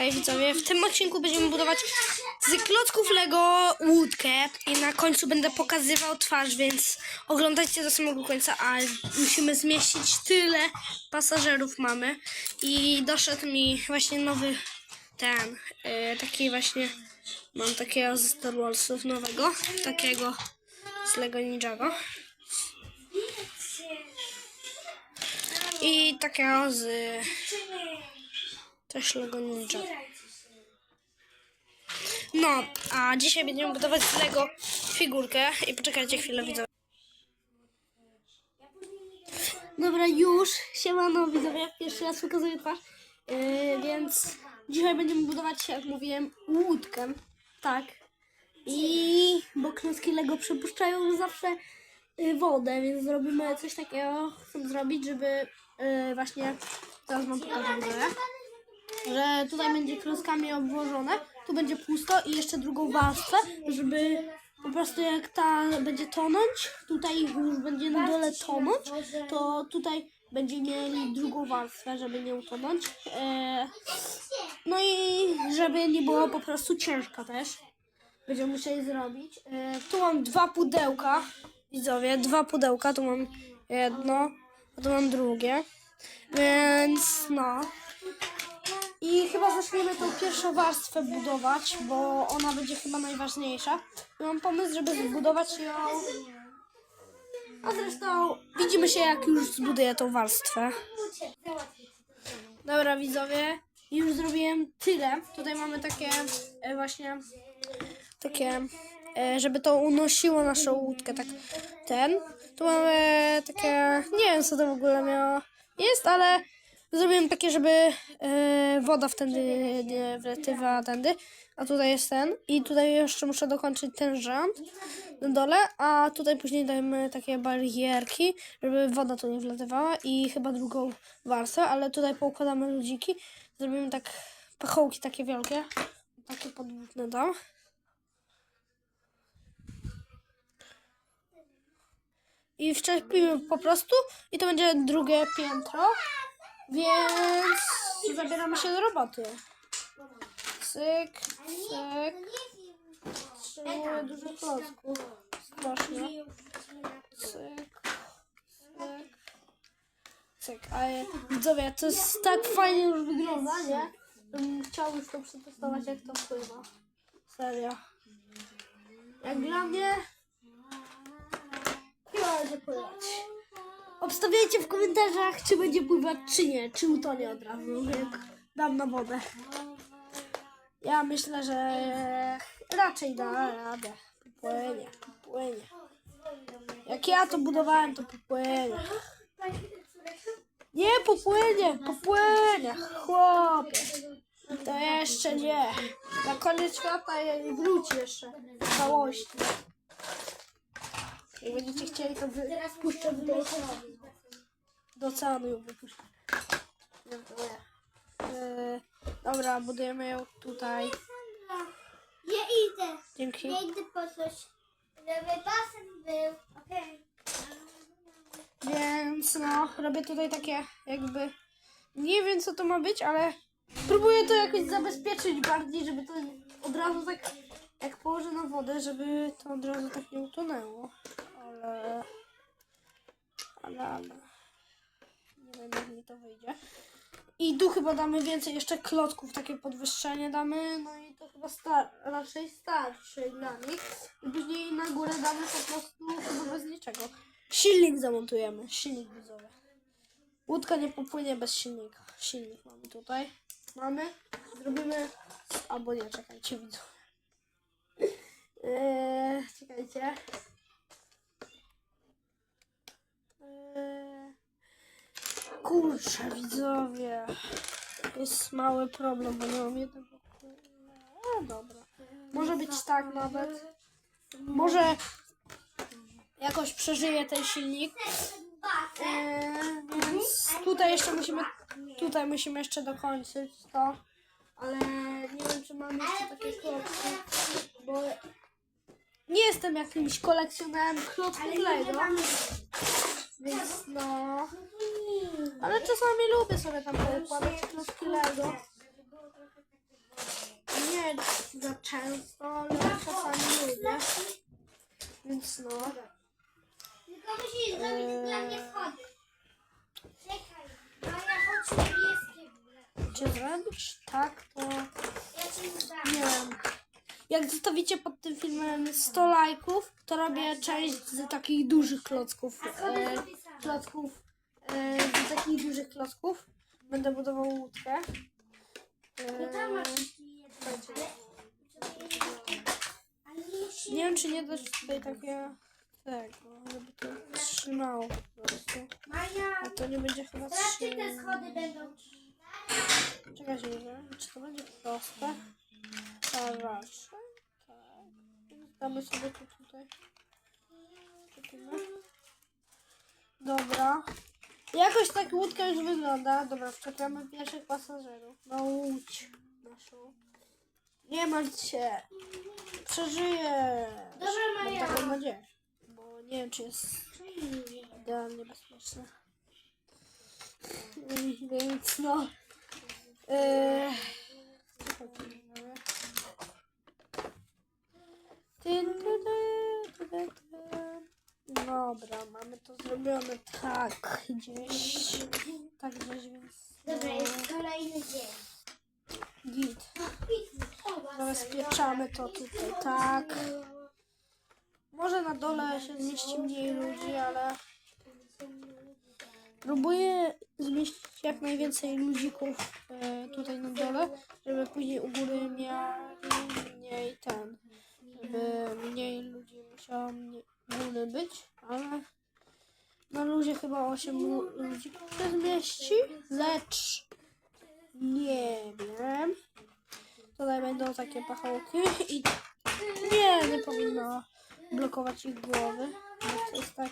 Hej widzowie, w tym odcinku będziemy budować z klocków Lego łódkę i na końcu będę pokazywał twarz, więc oglądajcie do samego końca, a musimy zmieścić tyle pasażerów mamy. I doszedł mi właśnie nowy ten, y, taki właśnie, mam takiego z Star Warsów nowego, takiego z Lego Ninjago. I takiego z też Lego Ninja. No, a dzisiaj będziemy budować z Lego figurkę i poczekajcie chwilę widzowie. Dobra, już. Siemano widzowie, pierwszy raz pokazuję twarz. Yy, więc dzisiaj będziemy budować, jak mówiłem, łódkę. Tak. I bo klocki Lego przepuszczają zawsze y, wodę, więc zrobimy coś takiego, chcę zrobić, żeby y, właśnie, teraz wam pokażę widzowie że tutaj będzie klockami obłożone, tu będzie pusto i jeszcze drugą warstwę, żeby po prostu jak ta będzie tonąć, tutaj już będzie na dole tonąć, to tutaj będzie mieli drugą warstwę, żeby nie utonąć. E, no i żeby nie było po prostu ciężka też. Będziemy musieli zrobić. E, tu mam dwa pudełka, widzowie, dwa pudełka, tu mam jedno, a tu mam drugie. Więc no. I chyba zaczniemy tą pierwszą warstwę budować, bo ona będzie chyba najważniejsza. I mam pomysł, żeby zbudować ją. A zresztą widzimy się, jak już zbuduję tą warstwę. Dobra, widzowie, już zrobiłem tyle. Tutaj mamy takie e, właśnie takie, e, żeby to unosiło naszą łódkę, tak ten. Tu mamy takie, nie wiem co to w ogóle miało jest, ale zrobiłem takie, żeby e, woda wtedy nie wletywała tędy, a tutaj jest ten. I tutaj jeszcze muszę dokończyć ten rząd na dole, a tutaj później dajemy takie barierki, żeby woda tu nie wlatywała i chyba drugą warstwę, ale tutaj poukładamy ludziki, zrobimy tak pachołki takie wielkie, takie podwójne dam. I wczepimy po prostu. I to będzie drugie piętro. Więc zabieramy się do roboty. Cyk, cyk. Potrzebuję dużo klocków. Strasznie. Cyk, cyk. Cyk. A ja- widzowie, to jest tak fajnie już wygląda, nie? Bym chciał już to przetestować, jak to wpływa. Serio. Jak dla mnie... Chyba będzie pływać. Obstawiajcie w komentarzach, czy będzie pływać, czy nie. Czy utonie od razu, jak dam na wodę. Ja myślę, że raczej da radę. Popłynie, popłynie. Jak ja to budowałem, to popłynie. Nie, popłynie, popłynie, chłopie. To jeszcze nie. Na koniec świata je- wróci jeszcze w całości. Jak będziecie chcieli, to wy, puszczę do. Do oceanu ją wypuszczę. Yy, dobra, budujemy ją tutaj. Ja idę. Dzięki. Ja idę po coś. Żeby basen był. Okej. Więc no, robię tutaj takie jakby... Nie wiem co to ma być, ale próbuję to jakoś zabezpieczyć bardziej, żeby to od razu tak... Jak położę na wodę, żeby to od razu tak nie utonęło. Ale... Ale, ale... Nie wiem jak mi to wyjdzie. I tu chyba damy więcej jeszcze klocków, takie podwyższenie damy, no i to chyba star raczej starszy dla nich. I później na górę damy po prostu chyba bez niczego. Silnik zamontujemy, silnik widzowy. Łódka nie popłynie bez silnika. Silnik mamy tutaj. Mamy. Zrobimy... Albo nie, czekajcie widzowie. Eee, czekajcie. Kurczę, widzowie. Jest mały problem, bo nie mam jednego. A, dobra. Może być tak nawet. Może jakoś przeżyje ten silnik. Eee, więc tutaj jeszcze musimy. Tutaj musimy jeszcze dokończyć to. Ale nie wiem, czy mam jeszcze takie klocki. Bo nie jestem jakimś kolekcjonerem klocków Lego. Więc no. Ale czasami lubię sobie tam poukładać klocki Lego. nie za często, ale czasami lubię. Więc no. Tylko musisz zrobić dla mnie schody. Czekaj, a ja chodź niebieskie. Czy zrobisz tak, to Ja ci dam. nie wiem. Jak zostawicie pod tym filmem 100 lajków, to robię część z takich dużych klocków. E, klocków, z takich dużych klocków. Będę budował łódkę. No tam E, masz jeszcze jeden, ale... Nie wiem, czy nie dać tutaj takie tego, żeby to trzymało po prostu. A to nie będzie chyba ty te trzymało. schody będą... Czekajcie, czy to będzie proste. A raczej. Tak. Damy sobie to tutaj. Dobra. Jakoś tak łódka już wygląda. Dobra, wczepiamy pierwszych pasażerów. Na łódź naszą. Nie martw się. Przeżyję. Dobra, Maja. Mam taką nadzieję. Bo nie wiem, czy jest idealnie bezpieczne. Więc no. Eee, Dobra, mamy to zrobione tak gdzieś. Tak gdzieś, więc. Dobra, no, jest kolejny dzień. Git. O, Zabezpieczamy to tutaj tak. Może na dole się zmieści mniej ludzi, ale próbuję zmieścić jak najwięcej ludzików e, tutaj na dole, żeby później u góry mieli mniej ten, żeby mniej ludzi musiało mnie, u góry być, ale na luzie chyba 8 lu- ludzi się zmieści, lecz nie wiem. Tutaj będą takie pachołki i nie, nie powinno blokować ich głowy. To jest tak